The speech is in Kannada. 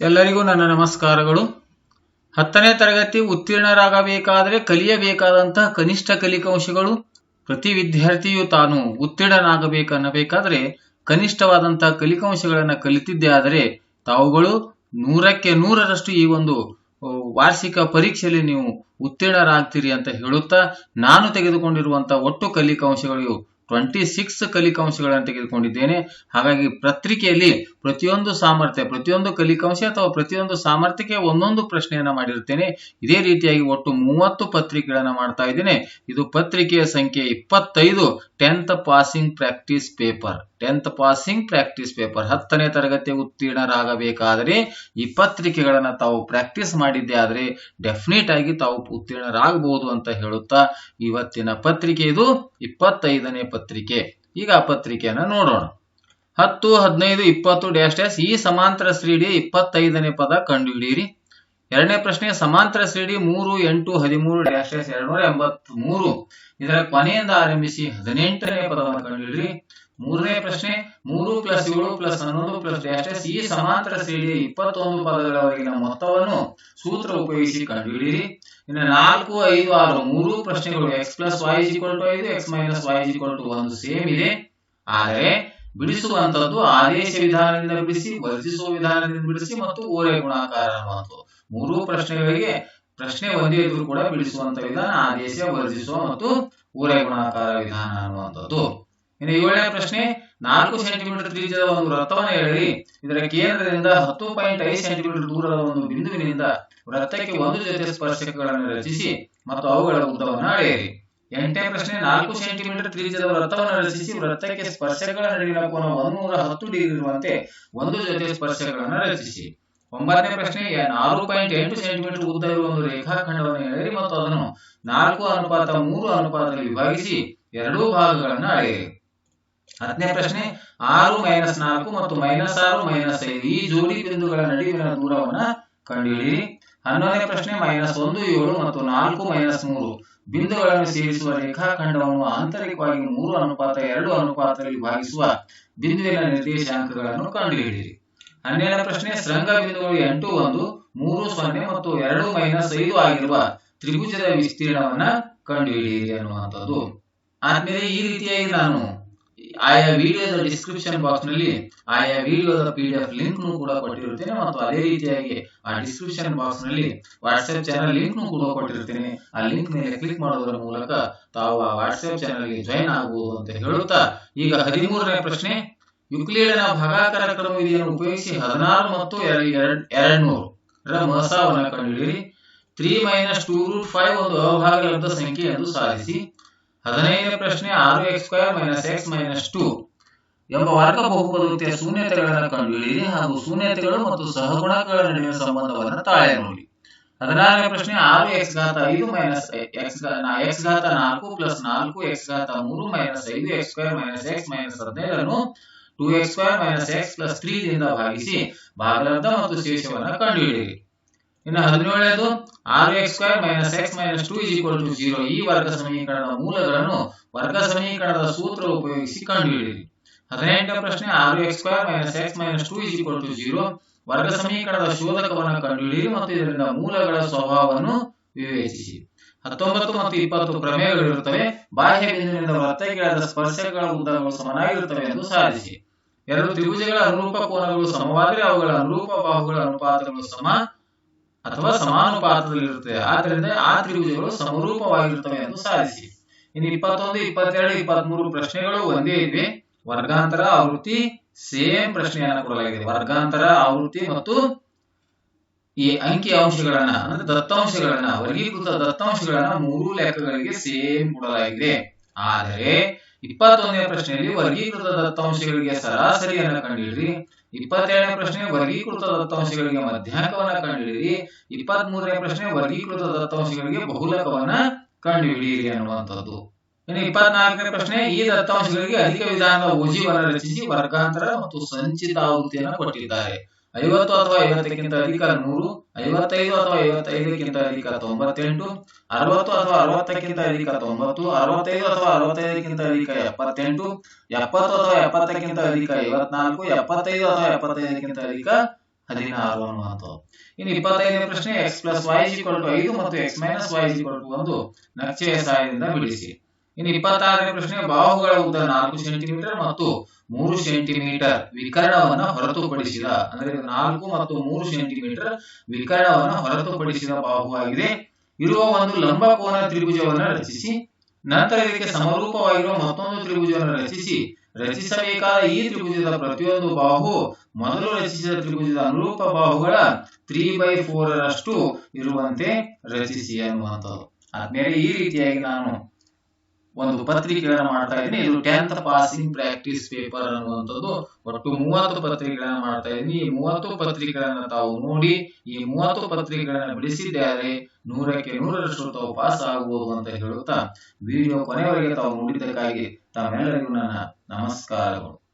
ಎಲ್ಲರಿಗೂ ನನ್ನ ನಮಸ್ಕಾರಗಳು. ಹತ್ತನೇ ತರಗತಿ ಉತ್ತೀರ್ಣರಾಗಬೇಕಾದರೆ ಕಲಿಯಬೇಕಾದಂತಹ ಕನಿಷ್ಠ ಕಲಿಕಾಂಶಗಳು ಪ್ರತಿ ವಿದ್ಯಾರ್ಥಿಯು ತಾನು ಉತ್ತೀರ್ಣನಾಗಬೇಕನ್ನಬೇಕಾದ್ರೆ ಕನಿಷ್ಠವಾದಂತಹ ಕಲಿಕಾಂಶಗಳನ್ನು ಕಲಿತಿದ್ದೇ ಆದರೆ ತಾವುಗಳು ನೂರಕ್ಕೆ ನೂರರಷ್ಟು ಈ ಒಂದು ವಾರ್ಷಿಕ ಪರೀಕ್ಷೆಯಲ್ಲಿ ನೀವು ಉತ್ತೀರ್ಣರಾಗ್ತೀರಿ ಅಂತ ಹೇಳುತ್ತಾ ನಾನು ತೆಗೆದುಕೊಂಡಿರುವಂತಹ ಒಟ್ಟು ಕಲಿಕಾಂಶಗಳು ಟ್ವೆಂಟಿ ಸಿಕ್ಸ್ ಕಲಿಕಾಂಶಗಳನ್ನು ತೆಗೆದುಕೊಂಡಿದ್ದೇನೆ. ಹಾಗಾಗಿ ಪತ್ರಿಕೆಯಲ್ಲಿ ಪ್ರತಿಯೊಂದು ಸಾಮರ್ಥ್ಯ, ಪ್ರತಿಯೊಂದು ಕಲಿಕಾಂಶ ಅಥವಾ ಪ್ರತಿಯೊಂದು ಸಾಮರ್ಥ್ಯಕ್ಕೆ ಒಂದೊಂದು ಪ್ರಶ್ನೆಯನ್ನ ಮಾಡಿರ್ತೇನೆ ಇದೇ ರೀತಿಯಾಗಿ ಒಟ್ಟು ಮೂವತ್ತು ಪತ್ರಿಕೆಗಳನ್ನ ಮಾಡ್ತಾ ಇದ್ದೇನೆ. ಇದು ಪತ್ರಿಕೆಯ ಸಂಖ್ಯೆ ಇಪ್ಪತ್ತೈದು, tenth passing practice paper. Tenth passing practice paper. ಹತ್ತನೇ ತರಗತಿ ಉತ್ತೀರ್ಣರಾಗಬೇಕಾದರೆ ಈ ಪತ್ರಿಕೆಗಳನ್ನ ತಾವು ಪ್ರಾಕ್ಟೀಸ್ ಮಾಡಿದ್ದೆ ಆದರೆ ಡೆಫಿನೆಟ್ ಆಗಿ ತಾವು ಉತ್ತೀರ್ಣರಾಗಬಹುದು ಅಂತ ಹೇಳುತ್ತಾ ಇವತ್ತಿನ ಪತ್ರಿಕೆ ಇದು. ಇಪ್ಪತ್ತೈದನೇ ಪತ್ರಿಕೆ. ಈಗ ಆ ಪತ್ರಿಕೆಯನ್ನ ನೋಡೋಣ. ಹತ್ತು ಹದಿನೈದು ಇಪ್ಪತ್ತು ಡ್ಯಾಶ್ ಡ್ಯಾಶ್ ಈ ಸಮಾಂತರ ಶ್ರೇಣಿಯ ಇಪ್ಪತ್ತೈದನೇ ಪದ ಕಂಡುಹಿಡಿಯಿರಿ. ಎರಡನೇ ಪ್ರಶ್ನೆ ಸಮಾಂತರ ಶ್ರೇಣಿ ಮೂರು ಎಂಟು ಹದಿಮೂರು ಡ್ಯಾಶ್ ಡ್ಯಾಶ್ ಎರಡ್ನೂರ ಎಂಬತ್ತ್ ಮೂರು ಇದರ ಕೊನೆಯಿಂದ ಆರಂಭಿಸಿ ಹದಿನೆಂಟನೇ ಪದವನ್ನು ಕಂಡುಹಿಡಿಯಿರಿ. ಮೂರನೇ ಪ್ರಶ್ನೆ ಮೂರು ಪ್ಲಸ್ ಏಳು ಪ್ಲಸ್ ಹನ್ನೊಂದು ಪ್ಲಸ್ ಡ್ಯಾಶ್ ಡ್ಯಾಶ್ ಈ ಸಮಾಂತರ ಶ್ರೇಣಿಯ ಇಪ್ಪತ್ತೊಂದು ಪದಗಳವರೆಗಿನ ಮೊತ್ತವನ್ನು ಸೂತ್ರ ಉಪಯೋಗಿಸಿ ಕಂಡುಹಿಡಿಯಿರಿ. ಇನ್ನು ನಾಲ್ಕು, ಐದು, ಆರು ಮೂರು ಪ್ರಶ್ನೆಗಳು X plus Y equal to ಐದು X minus Y equal to ಒಂದು ಸೇಮ್ ಇದೆ. ಆದರೆ ಬಿಡಿಸುವಂತದ್ದು ಆದೇಶ ವಿಧಾನದಿಂದ ಬಿಡಿಸಿ, ವರ್ಜಿಸುವ ವಿಧಾನದಿಂದ ಬಿಡಿಸಿ ಮತ್ತು ಓರೆ ಗುಣಾಕಾರ ಅನ್ನುವಂಥದ್ದು ಮೂರು ಪ್ರಶ್ನೆಗಳಿಗೆ ಪ್ರಶ್ನೆ ಒಂದೇ ಇದ್ರೂ ಕೂಡ ಬಿಡಿಸುವಂತ ವಿಧಾನ, ಆದೇಶ, ವರ್ಜಿಸುವ ಮತ್ತು ಓರೆ ಗುಣಾಕಾರ ವಿಧಾನ ಅನ್ನುವಂಥದ್ದು. ಇನ್ನು ಏಳನೇ ಪ್ರಶ್ನೆ, ನಾಲ್ಕು ಸೆಂಟಿಮೀಟರ್ ತ್ರಿಜ್ಯದ ಒಂದು ವೃತ್ತವನ್ನು ಹೇಳಿ. ಇದರ ಕೇಂದ್ರದಿಂದ ಹತ್ತು ಪಾಯಿಂಟ್ ಐದು ಸೆಂಟಿಮೀಟರ್ ದೂರದ ಒಂದು ಬಿಂದುವಿನಿಂದ ವೃತ್ತಕ್ಕೆ ಒಂದು ಜೊತೆ ಸ್ಪರ್ಶಕಗಳನ್ನು ರಚಿಸಿ ಮತ್ತು ಅವುಗಳ ಉದ್ದವನ್ನು ಅಳೆಯಿರಿ. ಎಂಟನೇ ಪ್ರಶ್ನೆ, ನಾಲ್ಕು ಸೆಂಟಿಮೀಟರ್ ತ್ರಿಜ್ಯದ ವೃತ್ತವನ್ನು ರಚಿಸಿ ವೃತ್ತಕ್ಕೆ ಸ್ಪರ್ಶಗಳ ನಡುವಿನ ಕೋನ ಒಂದೂರ ಹತ್ತು ಡಿಗ್ರಿ ಇರುವಂತೆ ಒಂದು ಜೊತೆ ಸ್ಪರ್ಶಗಳನ್ನು ರಚಿಸಿ. ಒಂಬತ್ತನೇ ಪ್ರಶ್ನೆ ಆರು ಪಾಯಿಂಟ್ ಎಂಟು ಸೆಂಟಿಮೀಟರ್ ಉದ್ದ ಇರುವ ಒಂದು ರೇಖಾಖಂಡವನ್ನು ಎಳೆಯಿರಿ ಮತ್ತು ಅದನ್ನು ನಾಲ್ಕು ಅನುಪಾತ ಮೂರು ಅನುಪಾತದಲ್ಲಿ ವಿಭಾಗಿಸಿ ಎರಡೂ ಭಾಗಗಳನ್ನು ಅಳೆಯಿರಿ. ಹತ್ತನೇ ಪ್ರಶ್ನೆ, ಆರು ಮೈನಸ್ ನಾಲ್ಕು ಮತ್ತು ಮೈನಸ್ ಆರು ಮೈನಸ್ ಐದು ಈ ಜೋಡಿ ಬಿಂದುಗಳ ನಡುವಿನ ದೂರವನ್ನು ಕಂಡುಹಿಡಿಯಿರಿ. ಹನ್ನೊಂದನೇ ಪ್ರಶ್ನೆ, ಮೈನಸ್ ಒಂದು ಏಳು ಮತ್ತು ನಾಲ್ಕು ಮೈನಸ್ ಮೂರು. ಬಿಂದುಗಳನ್ನು ಸೇರಿಸುವ ರೇಖಾಖಂಡವನ್ನು ಆಂತರಿಕವಾಗಿ ಮೂರು ಅನುಪಾತ, ಎರಡು ಅನುಪಾತದಲ್ಲಿ ಭಾಗಿಸುವ ಬಿಂದುವಿನ ನಿರ್ದೇಶಾಂಕಗಳನ್ನು ಕಂಡುಹಿಡಿಯಿರಿ. ಹನ್ನೆರಡನೇ ಪ್ರಶ್ನೆ, ಶೃಂಗ ಬಿಂದುಗಳು ಎಂಟು, ಒಂದು, ಮೂರು, ಸೊನ್ನೆ ಮತ್ತು ಎರಡು ಮೈನಸ್ ಐದು ಆಗಿರುವ ತ್ರಿಭುಜದ ವಿಸ್ತೀರ್ಣವನ್ನ ಕಂಡುಹಿಡಿಯಿರಿ ಅನ್ನುವಂಥದ್ದು. ಆದ್ಮೇಲೆ ಈ ರೀತಿಯಾಗಿ ನಾನು ಆಯಾ ವಿಡಿಯೋದ ಡಿಸ್ಕ್ರಿಪ್ಷನ್ ಬಾಕ್ಸ್ನಲ್ಲಿ ಆಯಾ ವಿಡಿಯೋದ ಪಿ ಡಿ ಎಫ್ ಲಿಂಕ್ ಕೂಡ ಕೊಟ್ಟಿರುತ್ತೇನೆ ಮತ್ತು ಅದೇ ರೀತಿಯಾಗಿ ಆ ಡಿಸ್ಕ್ರಿಪ್ಷನ್ ಬಾಕ್ಸ್ನಲ್ಲಿ ವಾಟ್ಸ್ಆಪ್ ಚಾನಲ್ ಲಿಂಕ್ ಕೂಡ ಕೊಟ್ಟಿರ್ತೇನೆ ಆ ಲಿಂಕ್ ಮೇಲೆ ಕ್ಲಿಕ್ ಮಾಡೋದರ ಮೂಲಕ ತಾವು ಆ ವಾಟ್ಸ್ಆಪ್ ಚಾನಲ್ಗೆ ಜಾಯಿನ್ ಆಗಬಹುದು ಅಂತ ಹೇಳುತ್ತಾ, ಈಗ ಹದಿಮೂರನೇ ಪ್ರಶ್ನೆ ಯುಕ್ಲಿಡನ ಭಾಗಾಕಾರ ಕ್ರಮ ವಿಧಿಯನ್ನು ಉಪಯೋಗಿಸಿ ಹದಿನಾರು ಮತ್ತು ಎರಡ್ ನೂರು ರ ಮಹಸಾವನ್ನು ಕಂಡುಹಿಡಿಯಿರಿ. Three minus two root five ಒಂದು ಅವಭಾಗ್ಯ ಸಂಖ್ಯೆ ಎಂದು ಸಾಧಿಸಿ. ಹದಿನೈದನೇ ಪ್ರಶ್ನೆ ಆರು X square minus X minus two ಎಂಬ ವರ್ಗ ಬಹುಪದೋಕ್ತಿಯ ಶೂನ್ಯತೆಗಳನ್ನು ಕಂಡುಹಿಡಿಯಿರಿ ಹಾಗೂ ಶೂನ್ಯತೆಗಳು ಮತ್ತು ಸಹಗುಣಕಗಳ ನಡುವಿನ ಸಂಬಂಧವನ್ನು ತಾಳೆ ನೋಡಿ. ಹದಿನಾರನೇ ಪ್ರಶ್ನೆ ಆರು ಎಕ್ಸ್ ಘಾತ ಐದು ಮೈನಸ್ ಎಕ್ಸ್ ಎಕ್ಸ್ ಘಾತ ನಾಲ್ಕು ಪ್ಲಸ್ ನಾಲ್ಕು ಎಕ್ಸ್ ಘಾತ ಮೂರು ಮೈನಸ್ ಐದು X square minus X minus ಹದಿನೈದನ್ನು two X square minus X plus three ದಿಂದ ಭಾಗಿಸಿ ಭಾಗಲಬ್ಧ ಮತ್ತು ಶೇಷವನ್ನು ಕಂಡುಹಿಡಿಯಿರಿ. ಇನ್ನು ಹದಿನೇಳನೇದು ಆರು X square minus X minus two equal to zero. ಈ ವರ್ಗ ಸಮೀಕರಣದ ಮೂಲಗಳನ್ನು ವರ್ಗ ಸಮೀಕರಣದ ಸೂತ್ರ ಉಪಯೋಗಿಸಿ ಕಂಡುಹಿಡಿಯಿರಿ. ಹದಿನೆಂಟನೇ ಪ್ರಶ್ನೆ ಆರು X square minus X minus two equal to zero. ವರ್ಗ ಸಮೀಕರಣದ ಶೋಧಕವನ್ನು ಕಂಡುಹಿಡಿಯಿರಿ ಮತ್ತು ಇದರಿಂದ ಮೂಲಗಳ ಸ್ವಭಾವವನ್ನು ವಿವೇಚಿಸಿ. ಹತ್ತೊಂಬತ್ತು ಮತ್ತು ಇಪ್ಪತ್ತು ಪ್ರಮೇಯಗಳಿರುತ್ತವೆ. ಬಾಹ್ಯ ಬಿಂದುವಿನಿಂದ ವೃತ್ತಕ್ಕೆ ಸ್ಪರ್ಶಗಳ ಉದ್ದಗಳು ಸಮನಾಗಿರುತ್ತವೆ ಎಂದು ಸಾಧಿಸಿ. ಎರಡು ತ್ರಿಭುಜಗಳ ಅನುರೂಪ ಕೋನಗಳು ಸಮವಾದರೆ ಅವುಗಳ ಅನುರೂಪ ಬಾಹುಗಳ ಅನುಪಾತಗಳು ಸಮ. ಅಥವಾ ಸಮಾನುಪಾತದಲ್ಲಿರುತ್ತೆ. ಆದ್ರಿಂದ ಆ ತ್ರಿಭುಜಗಳು ಸಮರೂಪವಾಗಿರುತ್ತವೆ ಎಂದು ಸಾಧಿಸಿ. ಇನ್ನು ಇಪ್ಪತ್ತೊಂದು, ಇಪ್ಪತ್ತೆರಡು, ಇಪ್ಪತ್ಮೂರು ಪ್ರಶ್ನೆಗಳು ಒಂದೇ ಇವೆ. ವರ್ಗಾಂತರ ಆವೃತ್ತಿ ಸೇಮ್ ಪ್ರಶ್ನೆಯನ್ನ ಕೊಡಲಾಗಿದೆ. ವರ್ಗಾಂತರ ಆವೃತ್ತಿ ಮತ್ತು ಈ ಅಂಕಿ ಅಂಶಗಳನ್ನ, ಅಂದ್ರೆ ದತ್ತಾಂಶಗಳನ್ನ, ವರ್ಗೀಕೃತ ದತ್ತಾಂಶಗಳನ್ನ ಮೂರು ಲೆಕ್ಕಗಳಿಗೆ ಸೇಮ್ ಕೊಡಲಾಗಿದೆ. ಆದರೆ ಇಪ್ಪತ್ತೊಂದನೇ ಪ್ರಶ್ನೆಯಲ್ಲಿ ವರ್ಗೀಕೃತ ದತ್ತಾಂಶಗಳಿಗೆ ಸರಾಸರಿಯನ್ನು ಕಂಡುಹಿಡಿರಿ ಇಪ್ಪತ್ತೇಳನೇ ಪ್ರಶ್ನೆ ವರ್ಗೀಕೃತ ದತ್ತಾಂಶಗಳಿಗೆ ಮಧ್ಯಾಂಕವನ್ನ ಕಂಡುಹಿಡಿಯಿರಿ ಇಪ್ಪತ್ತ್ ಮೂರನೇ ಪ್ರಶ್ನೆ ವರ್ಗೀಕೃತ ದತ್ತಾಂಶಗಳಿಗೆ ಬಹುಲಕವನ್ನ ಕಂಡುಹಿಡಿಯಿರಿ ಅನ್ನುವಂಥದ್ದು. ಇನ್ನು ಇಪ್ಪತ್ನಾಲ್ಕನೇ ಪ್ರಶ್ನೆ, ಈ ದತ್ತಾಂಶಗಳಿಗೆ ಅಧಿಕ ವಿಧಾನದ ಓಜಿವನ್ನ ರಚಿಸಿ, ವರ್ಗಾಂತರ ಮತ್ತು ಸಂಚಿತ ಆವೃತ್ತಿಯನ್ನು ಕೊಟ್ಟಿದ್ದಾರೆ. ಐವತ್ತು ಅಥವಾ ಐವತ್ತಕ್ಕಿಂತ ಅಧಿಕ ನೂರು, ಐವತ್ತೈದು ಅಥವಾ ಐವತ್ತೈದಕ್ಕಿಂತ ಅಧಿಕ ತೊಂಬತ್ತೆಂಟು, ಅರವತ್ತು ಅಥವಾ ಅರವತ್ತಕ್ಕಿಂತ ಅಧಿಕ ತೊಂಬತ್ತು, ಅರವತ್ತೈದು ಅಥವಾ ಅರವತ್ತೈದಕ್ಕಿಂತ ಅಧಿಕ ಎಪ್ಪತ್ತೆಂಟು, ಎಪ್ಪತ್ತು ಅಥವಾ ಎಪ್ಪತ್ತಕ್ಕಿಂತ ಅಧಿಕ ಐವತ್ನಾಲ್ಕು, ಎಪ್ಪತ್ತೈದು ಅಥವಾ ಎಪ್ಪತ್ತೈದಕ್ಕಿಂತ ಅಧಿಕ ಹದಿನಾರು ಅನ್ನುವಂಥದ್ದು. ಇನ್ನು ಇಪ್ಪತ್ತೈದನೇ ಪ್ರಶ್ನೆ ಎಕ್ಸ್ ಪ್ಲಸ್ ವೈ ಐದು ಮತ್ತು ಎಕ್ಸ್ ಮೈನಸ್ ವೈ ಒಂದು. ನಕ್ಷೆಯ ಸಹಾಯದಿಂದ ಬಿಡಿಸಿ. ಇನ್ನು ಇಪ್ಪತ್ತಾರನೇ ಪ್ರಶ್ನೆ ಬಾಹುಗಳ ಉದ್ದ ನಾಲ್ಕು ಸೆಂಟಿಮೀಟರ್ ಮತ್ತು ಮೂರು ಸೆಂಟಿಮೀಟರ್ ವಿಕರಣವನ್ನು ಹೊರತುಪಡಿಸಿದ, ಅಂದ್ರೆ ನಾಲ್ಕು ಮತ್ತು ಮೂರು ಸೆಂಟಿಮೀಟರ್ ವಿಕರಣವನ್ನು ಹೊರತುಪಡಿಸಿದ ಆಗಿದೆ. ಇರುವ ಒಂದು ಲಂಬಕೋನ ತ್ರಿಭುಜವನ್ನ ರಚಿಸಿ, ನಂತರ ಇದಕ್ಕೆ ಸಮರೂಪವಾಗಿರುವ ಮತ್ತೊಂದು ತ್ರಿಭುಜವನ್ನು ರಚಿಸಿ, ರಚಿಸಬೇಕಾದ ಈ ತ್ರಿಭುಜದ ಪ್ರತಿಯೊಂದು ಬಾಹು ಮೊದಲು ರಚಿಸಿದ ತ್ರಿಭುಜದ ಅನುರೂಪ ಬಾಹುಗಳ ತ್ರೀ ಬೈ ಫೋರ್ ರಷ್ಟು ಇರುವಂತೆ ರಚಿಸಿ ಅನ್ನುವಂಥದ್ದು. ಆದ್ಮೇಲೆ ಈ ರೀತಿಯಾಗಿ ನಾನು ಒಂದು ಪತ್ರಿಕೆಗಳನ್ನ ಮಾಡ್ತಾ ಇದ್ದೀನಿ. ಇದು ಟೆಂತ್ ಪಾಸಿಂಗ್ ಪ್ರಾಕ್ಟೀಸ್ ಪೇಪರ್ ಅನ್ನುವಂಥದ್ದು. ಒಟ್ಟು ಮೂವತ್ತು ಪತ್ರಿಕೆಗಳನ್ನ ಮಾಡ್ತಾ ಇದ್ದೀನಿ. ಈ ಮೂವತ್ತು ಪತ್ರಿಕೆಗಳನ್ನ ತಾವು ನೋಡಿ, ಈ ಮೂವತ್ತು ಪತ್ರಿಕೆಗಳನ್ನ ಬಿಡಿಸಿದ್ದಾರೆ. ನೂರಕ್ಕೆ ನೂರರಷ್ಟು ತಾವು ಪಾಸ್ ಆಗಬಹುದು ಅಂತ ಹೇಳುತ್ತಾ ವಿಡಿಯೋ ಕೊನೆವರೆಗೆ ತಾವು ನೋಡಿದ್ದಕ್ಕಾಗಿ ತಮ್ಮೆಲ್ಲರಿಗೂ ನನ್ನ ನಮಸ್ಕಾರಗಳು.